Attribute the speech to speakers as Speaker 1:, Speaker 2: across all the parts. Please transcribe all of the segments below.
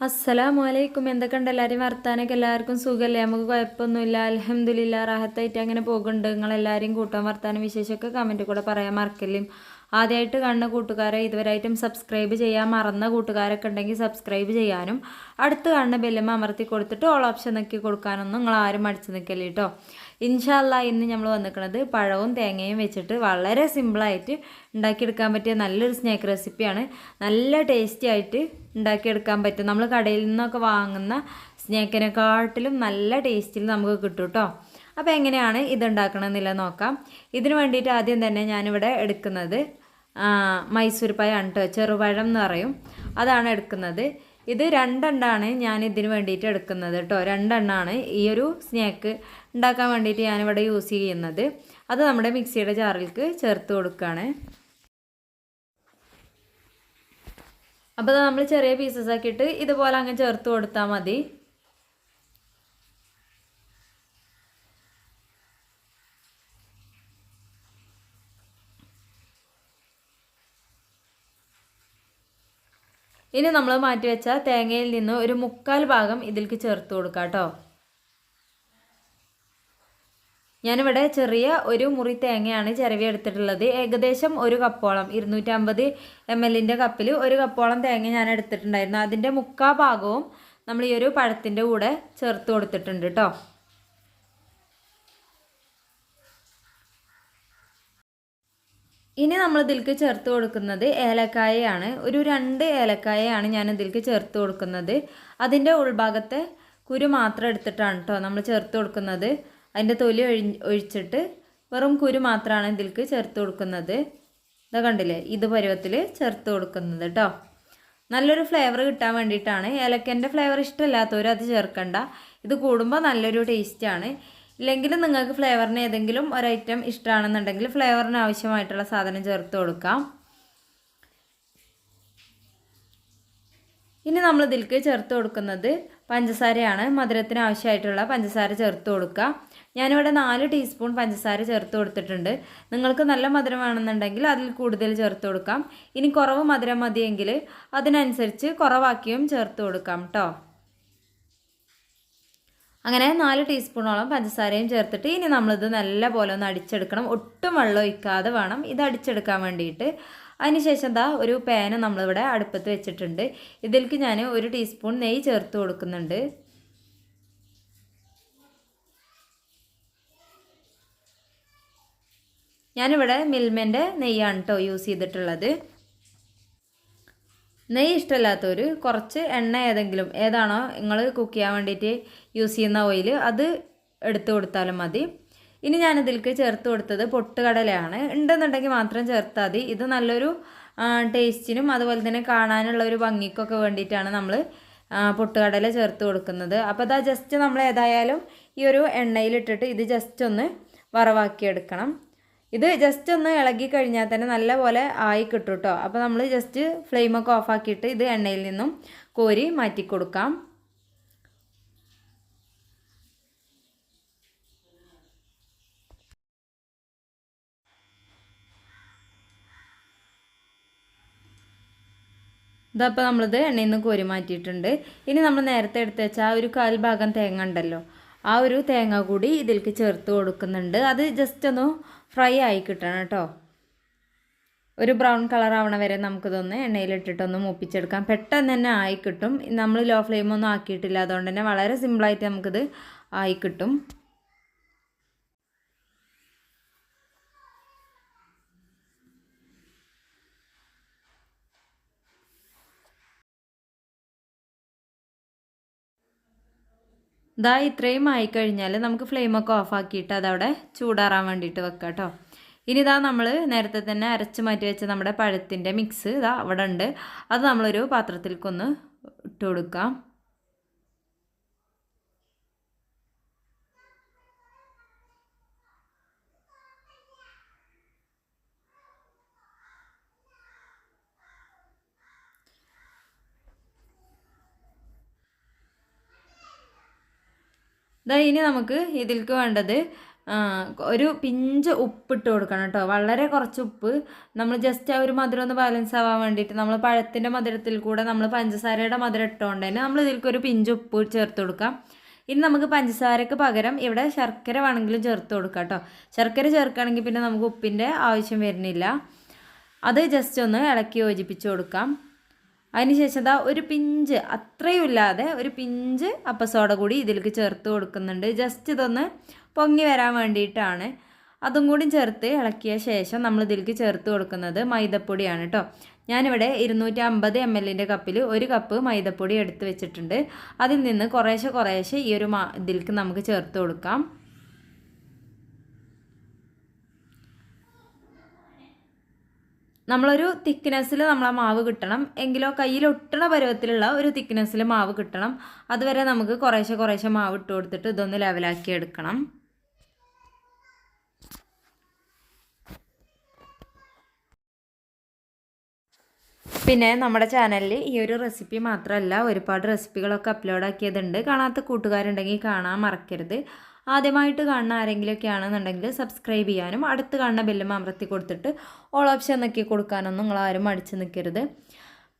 Speaker 1: അസ്സലാമു അലൈക്കും എന്തൊക്കെയുണ്ട്? എല്ലാവരും വർത്താനൊക്കെ എല്ലാവർക്കും സുഖമല്ലേ? നമുക്ക് കുഴപ്പമൊന്നുമില്ല. അലഹമ്മദില്ല റാഹത്തായിട്ട് അങ്ങനെ പോകുന്നുണ്ട്. നിങ്ങളെല്ലാവരും കൂട്ടാൻ വർത്താനം വിശേഷമൊക്കെ കമന്റ് കൂടെ പറയാൻ മറക്കല്ലേ? ആദ്യമായിട്ട് കാണുന്ന കൂട്ടുകാരെ ഇതുവരെയായിട്ടും സബ്സ്ക്രൈബ് ചെയ്യാൻ മറന്ന കൂട്ടുകാരൊക്കെ ഉണ്ടെങ്കിൽ സബ്സ്ക്രൈബ് ചെയ്യാനും അടുത്ത് കാണുന്ന ബെല്ലമ്മ അമർത്തി കൊടുത്തിട്ട് ഓൾ ഓപ്ഷൻ നോക്കി കൊടുക്കാനൊന്നും നിങ്ങൾ ആരും അടിച്ചു നിൽക്കല്ലേ കേട്ടോ ഇൻഷാല്ല ഇന്ന് നമ്മൾ വന്നിരിക്കുന്നത് പഴവും തേങ്ങയും വെച്ചിട്ട് വളരെ സിമ്പിളായിട്ട് ഉണ്ടാക്കിയെടുക്കാൻ പറ്റിയ നല്ലൊരു സ്നാക്ക് റെസിപ്പിയാണ് നല്ല ടേസ്റ്റി ആയിട്ട് ഉണ്ടാക്കിയെടുക്കാൻ പറ്റും. നമ്മൾ കടയിൽ നിന്നൊക്കെ വാങ്ങുന്ന സ്നാക്കിനെക്കാട്ടിലും നല്ല ടേസ്റ്റിൽ നമുക്ക് കിട്ടും കേട്ടോ അപ്പോൾ എങ്ങനെയാണ് ഇത് ഉണ്ടാക്കണമെന്നില്ല നോക്കാം. ഇതിന് വേണ്ടിയിട്ട് ആദ്യം തന്നെ ഞാനിവിടെ എടുക്കുന്നത് മൈസൂർ പഴമാണ് കേട്ടോ ചെറുപഴം എന്ന് പറയും. അതാണ് എടുക്കുന്നത്. ഇത് രണ്ടെണ്ണമാണ് ഞാൻ ഇതിന് വേണ്ടിയിട്ട് എടുക്കുന്നത് കേട്ടോ. രണ്ടെണ്ണമാണ് ഈ ഒരു സ്നാക്ക് ഉണ്ടാക്കാൻ വേണ്ടിയിട്ട് ഞാനിവിടെ യൂസ് ചെയ്യുന്നത്. അത് നമ്മുടെ മിക്സിയുടെ ജാറിലേക്ക് ചേർത്ത് കൊടുക്കുകയാണ് അപ്പോൾ നമ്മൾ ചെറിയ പീസസ് ആക്കിയിട്ട് ഇതുപോലെ അങ്ങ് ചേർത്ത് കൊടുത്താൽ മതി. ഇനി നമ്മൾ മാറ്റിവെച്ച തേങ്ങയിൽ നിന്ന് ഒരു മുക്കാൽ ഭാഗം ഇതിലേക്ക് ചേർത്ത് കൊടുക്കാം കേട്ടോ. ഞാനിവിടെ ചെറിയ ഒരു മുറി തേങ്ങയാണ് ചിരവി എടുത്തിട്ടുള്ളത്. ഏകദേശം ഒരു കപ്പോളം ഇരുന്നൂറ്റമ്പത് എം എല്ലിന്റെ കപ്പിൽ ഒരു കപ്പോളം തേങ്ങ ഞാൻ എടുത്തിട്ടുണ്ടായിരുന്നു. അതിന്റെ മുക്കാൽ ഭാഗവും നമ്മൾ ഈ ഒരു പഴത്തിന്റെ കൂടെ ചേർത്ത് കൊടുത്തിട്ടുണ്ട് കേട്ടോ. ഇനി നമ്മൾ ഇതിലേക്ക് ചേർത്ത് കൊടുക്കുന്നത് ഏലക്കായയാണ്. ഒരു രണ്ട് ഏലക്കായയാണ് ഞാൻ ഇതിലേക്ക് ചേർത്ത് കൊടുക്കുന്നത്. അതിന്റെ ഉൾഭാഗത്തെ കുരു മാത്രം എടുത്തിട്ടാണ് കേട്ടോ നമ്മൾ ചേർത്ത് കൊടുക്കുന്നത്. അതിന്റെ തൊലി ഒഴി ഒഴിച്ചിട്ട് വെറും കുരു മാത്രമാണ് ഇതിലേക്ക് ചേർത്ത് കൊടുക്കുന്നത്. ഇതാ കണ്ടില്ലേ? ഇത് പരുവത്തിൽ ചേർത്ത് കൊടുക്കുന്നത് കേട്ടോ നല്ലൊരു ഫ്ലേവർ കിട്ടാൻ വേണ്ടിയിട്ടാണ്. ഏലക്കന്റെ ഫ്ലേവർ ഇഷ്ടമല്ലാത്തവരും അത് ചേർക്കണ്ട. ഇത് കൂടുമ്പോൾ നല്ലൊരു ടേസ്റ്റാണ്. ഇല്ലെങ്കിൽ നിങ്ങൾക്ക് ഫ്ലേവറിന് ഏതെങ്കിലും ഒരു ഐറ്റം ഇഷ്ടമാണെന്നുണ്ടെങ്കിൽ ഫ്ലേവറിന് ആവശ്യമായിട്ടുള്ള സാധനം ചേർത്ത് കൊടുക്കാം. ഇനി നമ്മൾ ഇതിലേക്ക് ചേർത്ത് കൊടുക്കുന്നത് പഞ്ചസാരയാണ്. മധുരത്തിന് ആവശ്യമായിട്ടുള്ള പഞ്ചസാര ചേർത്ത് കൊടുക്കുക. ഞാനിവിടെ നാല് ടീസ്പൂൺ പഞ്ചസാര ചേർത്ത് കൊടുത്തിട്ടുണ്ട്. നിങ്ങൾക്ക് നല്ല മധുരം വേണമെന്നുണ്ടെങ്കിൽ അതിൽ കൂടുതൽ ചേർത്ത് കൊടുക്കാം. ഇനി കുറവ് മധുരം മതിയെങ്കിൽ അതിനനുസരിച്ച് കുറവാക്കിയും ചേർത്ത് കൊടുക്കാം കേട്ടോ അങ്ങനെ നാല് ടീസ്പൂണോളം പഞ്ചസാരയും ചേർത്തിട്ട് ഇനി നമ്മളിത് നല്ല പോലെ ഒന്ന് അടിച്ചെടുക്കണം. ഒട്ടും വെള്ളം ഒഴിക്കാതെ വേണം. ഇത് അടിച്ചെടുക്കാൻ വേണ്ടിയിട്ട്. അതിനുശേഷം എന്താ ഒരു പാന് നമ്മളിവിടെ അടുപ്പത്ത് വെച്ചിട്ടുണ്ട്. ഇതിലേക്ക് ഞാൻ ഒരു ടീസ്പൂൺ നെയ്യ് ചേർത്ത് കൊടുക്കുന്നുണ്ട്. ഞാനിവിടെ മിൽമേന്റെ നെയ്യാണ് കേട്ടോ യൂസ് ചെയ്തിട്ടുള്ളത്. നെയ്യ് ഇഷ്ടമല്ലാത്തവർ കുറച്ച് എണ്ണ ഏതെങ്കിലും ഏതാണോ നിങ്ങൾ കുക്ക് ചെയ്യാൻ വേണ്ടിയിട്ട് യൂസ് ചെയ്യുന്ന ഓയിൽ അത് എടുത്തു കൊടുത്താലും മതി. ഇനി ഞാനിതിലേക്ക് ചേർത്ത് കൊടുത്തത് പൊട്ടുകടലയാണ്. ഉണ്ടെന്നുണ്ടെങ്കിൽ മാത്രം ചേർത്താൽ മതി. ഇത് നല്ലൊരു ടേസ്റ്റിനും അതുപോലെ തന്നെ കാണാനുള്ള ഒരു ഭംഗിക്കൊക്കെ വേണ്ടിയിട്ടാണ് നമ്മൾ പൊട്ടുകടല ചേർത്ത് കൊടുക്കുന്നത്. അപ്പോൾ അതാ ജസ്റ്റ് നമ്മൾ ഏതായാലും ഈ ഒരു എണ്ണയിലിട്ടിട്ട് ഇത് ജസ്റ്റ് ഒന്ന് വറവാക്കിയെടുക്കണം. ഇത് ജസ്റ്റ് ഒന്ന് ഇളകി കഴിഞ്ഞാൽ തന്നെ നല്ലപോലെ ആയി കിട്ടും കേട്ടോ അപ്പോൾ നമ്മൾ ജസ്റ്റ് ഫ്ലെയിമൊക്കെ ഓഫാക്കിയിട്ട് ഇത് എണ്ണയിൽ നിന്നും കോരി മാറ്റി കൊടുക്കാം. ഇതപ്പോൾ നമ്മളിത് എണ്ണയിൽ നിന്ന് കോരി മാറ്റിയിട്ടുണ്ട്. ഇനി നമ്മൾ നേരത്തെ എടുത്ത് വെച്ച ആ ഒരു കാൽ ഭാഗം തേങ്ങ ഉണ്ടല്ലോ ആ ഒരു തേങ്ങ കൂടി ഇതിലേക്ക് ചേർത്ത് കൊടുക്കുന്നുണ്ട്. അത് ജസ്റ്റ് ഒന്ന് ഫ്രൈ ആയി കിട്ടണം കേട്ടോ ഒരു ബ്രൗൺ കളർ ആവണ വരെ നമുക്കിതൊന്ന് എണ്ണയിലിട്ടിട്ടൊന്ന് മൂപ്പിച്ചെടുക്കാം. പെട്ടെന്ന് തന്നെ ആയി കിട്ടും. നമ്മൾ ലോ ഫ്ലെയിമൊന്നും ആക്കിയിട്ടില്ല. അതുകൊണ്ട് തന്നെ വളരെ സിമ്പിളായിട്ട് നമുക്കിത് ആയി കിട്ടും. ഇതാ ഇത്രയും ആയിക്കഴിഞ്ഞാൽ നമുക്ക് ഫ്ലെയിമൊക്കെ ഓഫാക്കിയിട്ട് അതവിടെ ചൂടാറാൻ വേണ്ടിയിട്ട് വെക്കാം കേട്ടോ ഇനി ഇതാ നമ്മൾ നേരത്തെ തന്നെ അരച്ച് മാറ്റി വെച്ച നമ്മുടെ പഴത്തിന്റെ മിക്സ് ഇതാ അവിടെ ഉണ്ട്. അത് നമ്മളൊരു പാത്രത്തിലേക്കൊന്ന് ഇട്ട് കൊടുക്കാം. ഇതാ ഇനി നമുക്ക് ഇതിലേക്ക് വേണ്ടത് ഒരു പിഞ്ച് ഉപ്പിട്ട് കൊടുക്കണം കേട്ടോ. വളരെ കുറച്ച് ഉപ്പ്. നമ്മൾ ജസ്റ്റ് ആ ഒരു മധുരം ഒന്ന് ബാലൻസ് ആവാൻ വേണ്ടിയിട്ട് നമ്മൾ പഴത്തിന്റെ മധുരത്തിൽ കൂടെ നമ്മൾ പഞ്ചസാരയുടെ മധുരം ഇട്ടുകൊണ്ട് തന്നെ നമ്മൾ ഇതിലേക്ക് ഒരു പിഞ്ച് ഉപ്പ് ചേർത്ത് കൊടുക്കാം. ഇനി നമുക്ക് പഞ്ചസാരക്ക് പകരം ഇവിടെ ശർക്കര വേണമെങ്കിലും ചേർത്ത് കൊടുക്കാം കേട്ടോ. ശർക്കര ചേർക്കുകയാണെങ്കിൽ പിന്നെ നമുക്ക് ഉപ്പിന്റെ ആവശ്യം വരുന്നില്ല. അത് ജസ്റ്റ് ഒന്ന് ഇളക്കി യോജിപ്പിച്ച് കൊടുക്കാം. അതിനുശേഷം ദാ ഒരു പിഞ്ച് അത്രയും ഇല്ലാതെ ഒരു പിഞ്ച് അപ്പസോട കൂടി ഇതിലേക്ക് ചേർത്ത് കൊടുക്കുന്നുണ്ട്. ജസ്റ്റ് ഇതൊന്ന് പൊങ്ങി വരാൻ വേണ്ടിയിട്ടാണ്. അതും കൂടി ചേർത്ത് ഇളക്കിയ ശേഷം നമ്മൾ ഇതിലേക്ക് ചേർത്ത് കൊടുക്കുന്നത് മൈദപ്പൊടിയാണ് കേട്ടോ ഞാനിവിടെ ഇരുന്നൂറ്റി അമ്പത് എം എല്ലിന്റെ കപ്പിൽ ഒരു കപ്പ് മൈദപ്പൊടി എടുത്ത് വെച്ചിട്ടുണ്ട്. അതിൽ നിന്ന് കുറേശ്ശെ കുറേശ്ശെ ഈ ഒരു ഇതിലേക്ക് നമുക്ക് ചേർത്ത് കൊടുക്കാം. നമ്മളൊരു തിക്നെസ്സിൽ നമ്മളെ മാവ് കിട്ടണം. എങ്കിലോ കയ്യിൽ ഒട്ടണ പരുവത്തിലുള്ള ഒരു തിക്നെസ്സിൽ മാവ് കിട്ടണം. അതുവരെ നമുക്ക് കുറേശ്ശെ കുറേശ്ശെ മാവ് ഇട്ട് കൊടുത്തിട്ട് ഇതൊന്ന് ലെവലാക്കി എടുക്കണം. പിന്നെ നമ്മുടെ ചാനലിൽ ഈ ഒരു റെസിപ്പി മാത്രമല്ല ഒരുപാട് റെസിപ്പികളൊക്കെ അപ്ലോഡ് ആക്കിയതുണ്ട്. കാണാത്ത കൂട്ടുകാരുണ്ടെങ്കിൽ കാണാൻ മറക്കരുത്. ആദ്യമായിട്ട് കാണുന്ന ആരെങ്കിലുമൊക്കെ ആണെന്നുണ്ടെങ്കിൽ സബ്സ്ക്രൈബ് ചെയ്യാനും അടുത്ത് കാണുന്ന ബെല്ലും അമർത്തി കൊടുത്തിട്ട് ഓൾ ഓപ്ഷൻ നോക്കി കൊടുക്കാനൊന്നും നിങ്ങൾ ആരും അടിച്ചു നിൽക്കരുത്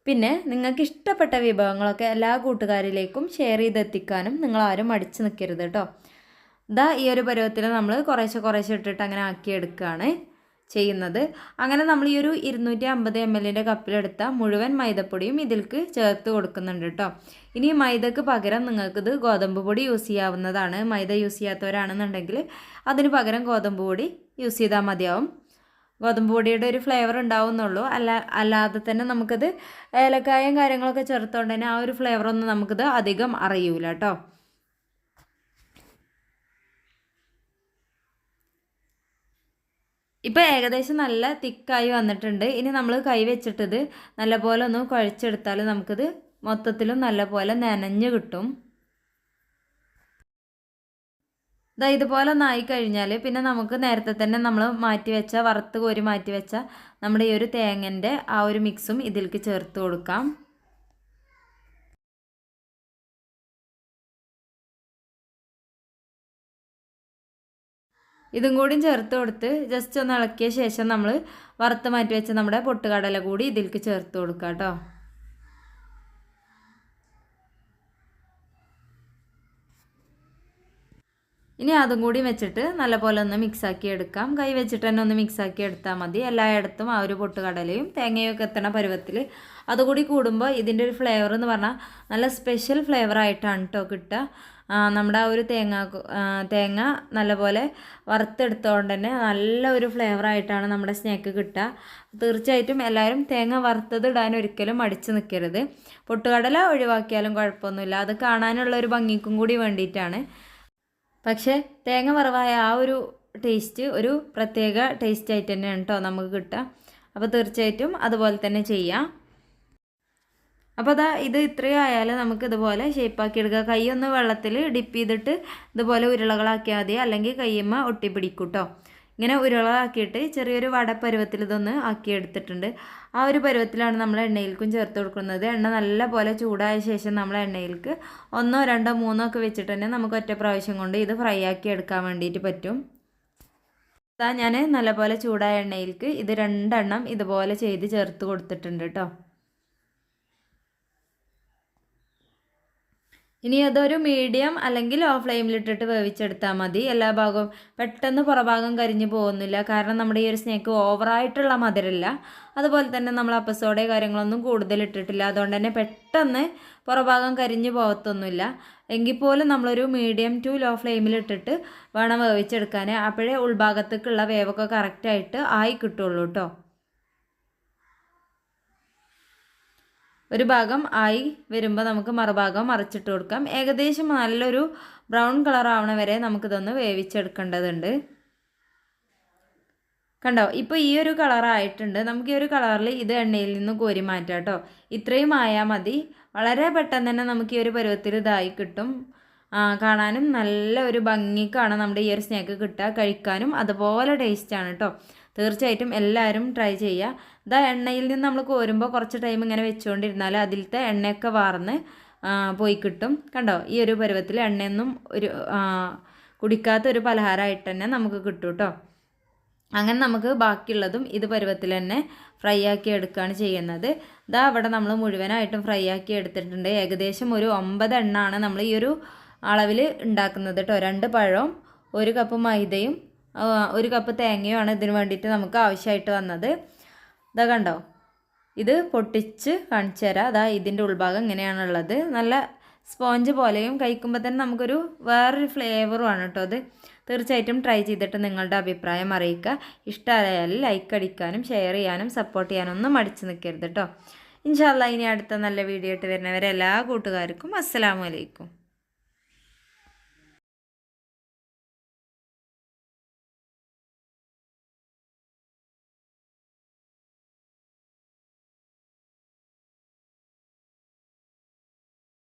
Speaker 1: പിന്നെ നിങ്ങൾക്ക് ഇഷ്ടപ്പെട്ട വിഭവങ്ങളൊക്കെ എല്ലാ കൂട്ടുകാരിലേക്കും ഷെയർ ചെയ്തെത്തിക്കാനും നിങ്ങൾ ആരും അടിച്ചു നിൽക്കരുത് കേട്ടോ ഇതാ ഈ ഒരു പരുവത്തിൽ നമ്മൾ കുറേശ്ശെ കുറേശ്ശെ ഇട്ടിട്ട് അങ്ങനെ ആക്കിയെടുക്കുകയാണ് ചെയ്യുന്നത്. അങ്ങനെ നമ്മൾ ഈ ഒരു ഇരുന്നൂറ്റി അമ്പത് എം എല്ലിന്റെ കപ്പിലെടുത്ത മുഴുവൻ മൈദപ്പൊടിയും ഇതിൽക്ക് ചേർത്ത് കൊടുക്കുന്നുണ്ട് കേട്ടോ ഇനി മൈദക്ക് പകരം നിങ്ങൾക്കിത് ഗോതമ്പ് പൊടി യൂസ് ചെയ്യാവുന്നതാണ്. മൈദ യൂസ് ചെയ്യാത്തവരാണെന്നുണ്ടെങ്കിൽ അതിന് പകരം ഗോതമ്പ് പൊടി യൂസ് ചെയ്താൽ മതിയാവും. ഗോതമ്പ് പൊടിയുടെ ഒരു ഫ്ലേവർ ഉണ്ടാവുന്നുള്ളൂ. അല്ല അല്ലാതെ തന്നെ നമുക്കത് ഏലക്കായും കാര്യങ്ങളൊക്കെ ചേർത്തുകൊണ്ട് തന്നെ ആ ഒരു ഫ്ലേവറൊന്നും നമുക്കിത് അധികം അറിയൂല കേട്ടോ ഇപ്പോൾ ഏകദേശം നല്ല തിക്കായി വന്നിട്ടുണ്ട്. ഇനി നമ്മൾ കൈ വെച്ചിട്ടത് നല്ലപോലെ ഒന്ന് കുഴച്ചെടുത്താൽ നമുക്കിത് മൊത്തത്തിലും നല്ലപോലെ നനഞ്ഞ് കിട്ടും. ഇതാ ഇതുപോലെ ഒന്നായി കഴിഞ്ഞാൽ പിന്നെ നമുക്ക് നേരത്തെ തന്നെ നമ്മൾ മാറ്റി വെച്ച വറുത്ത് കോരി മാറ്റി വെച്ച നമ്മുടെ ഈ ഒരു തേങ്ങന്റെ ആ ഒരു മിക്സും ഇതിലേക്ക് ചേർത്ത് കൊടുക്കാം. ഇതും കൂടി ചേർത്ത് കൊടുത്ത് ജസ്റ്റ് ഒന്ന് ഇളക്കിയ ശേഷം നമ്മൾ വറുത്ത് മാറ്റി വെച്ച നമ്മുടെ പൊട്ടുകടല കൂടി ഇതിലേക്ക് ചേർത്ത് കൊടുക്കുക കേട്ടോ ഇനി അതും കൂടി വെച്ചിട്ട് നല്ലപോലെ ഒന്ന് മിക്സാക്കി എടുക്കാം. കൈ വെച്ചിട്ട് തന്നെ ഒന്ന് മിക്സാക്കി എടുത്താൽ മതി. എല്ലായിടത്തും ആ ഒരു പൊട്ടുകടലയും തേങ്ങയും ഒക്കെ എത്തണ പരുവത്തിൽ അതുകൂടി കൂടുമ്പോൾ ഇതിന്റെ ഒരു ഫ്ലേവർ എന്ന് പറഞ്ഞാൽ നല്ല സ്പെഷ്യൽ ഫ്ലേവർ ആയിട്ടാണ് കേട്ടോ. കിട്ടുക നമ്മുടെ ആ ഒരു തേങ്ങ തേങ്ങ നല്ലപോലെ വറുത്തെടുത്തോണ്ട് തന്നെ നല്ല ഒരു ഫ്ലേവറായിട്ടാണ് നമ്മുടെ സ്നാക്ക് കിട്ടുക. തീർച്ചയായിട്ടും എല്ലാവരും തേങ്ങ വറുത്തത് ഇടാൻ ഒരിക്കലും മടിച്ച് നിൽക്കരുത് പൊട്ടുകടല ഒഴിവാക്കിയാലും കുഴപ്പമൊന്നുമില്ല. അത് കാണാനുള്ള ഒരു ഭംഗിക്കും കൂടി വേണ്ടിയിട്ടാണ്. പക്ഷേ തേങ്ങ വറവായ ആ ഒരു ടേസ്റ്റ് ഒരു പ്രത്യേക ടേസ്റ്റ് ആയിട്ട് തന്നെയാണ് കേട്ടോ നമുക്ക് കിട്ടുക. അപ്പോൾ തീർച്ചയായിട്ടും അതുപോലെ തന്നെ ചെയ്യാം. അപ്പോൾ അതാ ഇത് ഇത്രയും ആയാലും നമുക്ക് ഇതുപോലെ ഷേപ്പാക്കി എടുക്കുക കൈ ഒന്ന് വെള്ളത്തിൽ ഡിപ്പ് ചെയ്തിട്ട് ഇതുപോലെ ഉരുളകളാക്കിയാൽ മതി. അല്ലെങ്കിൽ കയ്യമ്മ ഒട്ടിപ്പിടിക്കും കേട്ടോ ഇങ്ങനെ ഉരുളകളാക്കിയിട്ട് ചെറിയൊരു വട പരുവത്തിൽ ഇതൊന്ന് ആക്കി എടുത്തിട്ടുണ്ട് ആ ഒരു പരുവത്തിലാണ് നമ്മൾ എണ്ണയിൽക്കും ചേർത്ത് കൊടുക്കുന്നത്. എണ്ണ നല്ല പോലെ ചൂടായ ശേഷം നമ്മൾ എണ്ണയിൽക്ക് ഒന്നോ രണ്ടോ മൂന്നോ ഒക്കെ വെച്ചിട്ട് തന്നെ നമുക്ക് ഒറ്റ പ്രാവശ്യം കൊണ്ട് ഇത് ഫ്രൈ ആക്കി എടുക്കാൻ വേണ്ടിയിട്ട് പറ്റും. ഞാൻ നല്ലപോലെ ചൂടായ എണ്ണയിൽക്ക് ഇത് രണ്ടെണ്ണം ഇതുപോലെ ചെയ്ത് ചേർത്ത് കൊടുത്തിട്ടുണ്ട് കേട്ടോ ഇനി അതൊരു മീഡിയം അല്ലെങ്കിൽ ലോ ഫ്ലെയിമിലിട്ടിട്ട് വേവിച്ചെടുത്താൽ മതി. എല്ലാ ഭാഗവും പെട്ടെന്ന് പുറഭാഗം കരിഞ്ഞു പോകുന്നില്ല. കാരണം നമ്മുടെ ഈ ഒരു സ്നേക്ക് ഓവറായിട്ടുള്ള മധുരമില്ല അതുപോലെ തന്നെ നമ്മൾ അപ്പസോടെ കാര്യങ്ങളൊന്നും കൂടുതൽ ഇട്ടിട്ടില്ല. അതുകൊണ്ട് തന്നെ പെട്ടെന്ന് പുറഭാഗം കരിഞ്ഞു പോകത്തൊന്നുമില്ല. എങ്കിൽ പോലും നമ്മളൊരു മീഡിയം ടു ലോ ഫ്ലെയിമിലിട്ടിട്ട് വേണം വേവിച്ചെടുക്കാൻ അപ്പോഴേ ഉൾഭാഗത്തേക്കുള്ള വേവൊക്കെ കറക്റ്റായിട്ട് ആയി കിട്ടുള്ളൂ കേട്ടോ ഒരു ഭാഗം ആയി വരുമ്പോൾ നമുക്ക് മറുഭാഗം മറിച്ചിട്ട് കൊടുക്കാം. ഏകദേശം നല്ലൊരു ബ്രൗൺ കളർ ആവണ വരെ നമുക്കിതൊന്ന് വേവിച്ചെടുക്കേണ്ടതുണ്ട്. കണ്ടോ? ഇപ്പോൾ ഈ ഒരു കളറായിട്ടുണ്ട് നമുക്ക് ഈ ഒരു കളറിൽ ഇത് എണ്ണയിൽ നിന്ന് കോരി മാറ്റാം കേട്ടോ ഇത്രയും ആയാൽ മതി. വളരെ പെട്ടെന്ന് തന്നെ നമുക്ക് ഈ ഒരു പരുവത്തിൽ ഇതായി കിട്ടും. കാണാനും നല്ല ഒരു ഭംഗിക്കാണ് നമ്മുടെ ഈ ഒരു സ്നാക്ക് കിട്ടുക. കഴിക്കാനും അതുപോലെ ടേസ്റ്റാണ് കേട്ടോ തീർച്ചയായിട്ടും എല്ലാവരും ട്രൈ ചെയ്യുക. ഇതാ എണ്ണയിൽ നിന്ന് നമ്മൾ കോരുമ്പോൾ കുറച്ച് ടൈം ഇങ്ങനെ വെച്ചുകൊണ്ടിരുന്നാൽ അതിലത്തെ എണ്ണയൊക്കെ വാർന്ന് പോയി കിട്ടും. കണ്ടോ? ഈ ഒരു പരുവത്തിൽ എണ്ണയൊന്നും ഒരു കുടിക്കാത്ത ഒരു പലഹാരമായിട്ട് തന്നെ നമുക്ക് കിട്ടും കേട്ടോ. അങ്ങനെ നമുക്ക് ബാക്കിയുള്ളതും ഇത് പരുവത്തിൽ തന്നെ ഫ്രൈ ആക്കി എടുക്കുകയാണ് ചെയ്യുന്നത്. ഇതാ അവിടെ നമ്മൾ മുഴുവനായിട്ടും ഫ്രൈ ആക്കി എടുത്തിട്ടുണ്ട്. ഏകദേശം ഒരു ഒമ്പത് എണ്ണാണ് നമ്മൾ ഈ ഒരു അളവിൽ ഉണ്ടാക്കുന്നത് കേട്ടോ. രണ്ട് പഴവും ഒരു കപ്പ് മൈദയും ഒരു കപ്പ് തേങ്ങയുമാണ് ഇതിന് വേണ്ടിയിട്ട് നമുക്ക് ആവശ്യമായിട്ട് വന്നത്. ഇതാ കണ്ടോ? ഇത് പൊട്ടിച്ച് കാണിച്ചു തരാം അതാ ഇതിന്റെ ഉൾഭാഗം ഇങ്ങനെയാണുള്ളത്. നല്ല സ്പോഞ്ച് പോലെയും കഴിക്കുമ്പോൾ തന്നെ നമുക്കൊരു വേറൊരു ഫ്ലേവറുമാണ് കേട്ടോ അത്. തീർച്ചയായിട്ടും ട്രൈ ചെയ്തിട്ട് നിങ്ങളുടെ അഭിപ്രായം അറിയിക്കുക. ഇഷ്ടമായാൽ ലൈക്ക് അടിക്കാനും ഷെയർ ചെയ്യാനും സപ്പോർട്ട് ചെയ്യാനും ഒന്നും മടിച്ച് നിൽക്കരുത് കേട്ടോ. ഇൻഷാല്ല ഇനി അടുത്ത നല്ല വീഡിയോ ആയിട്ട് വരുന്നവരെ എല്ലാ കൂട്ടുകാർക്കും അസ്സലാമു അലൈക്കും.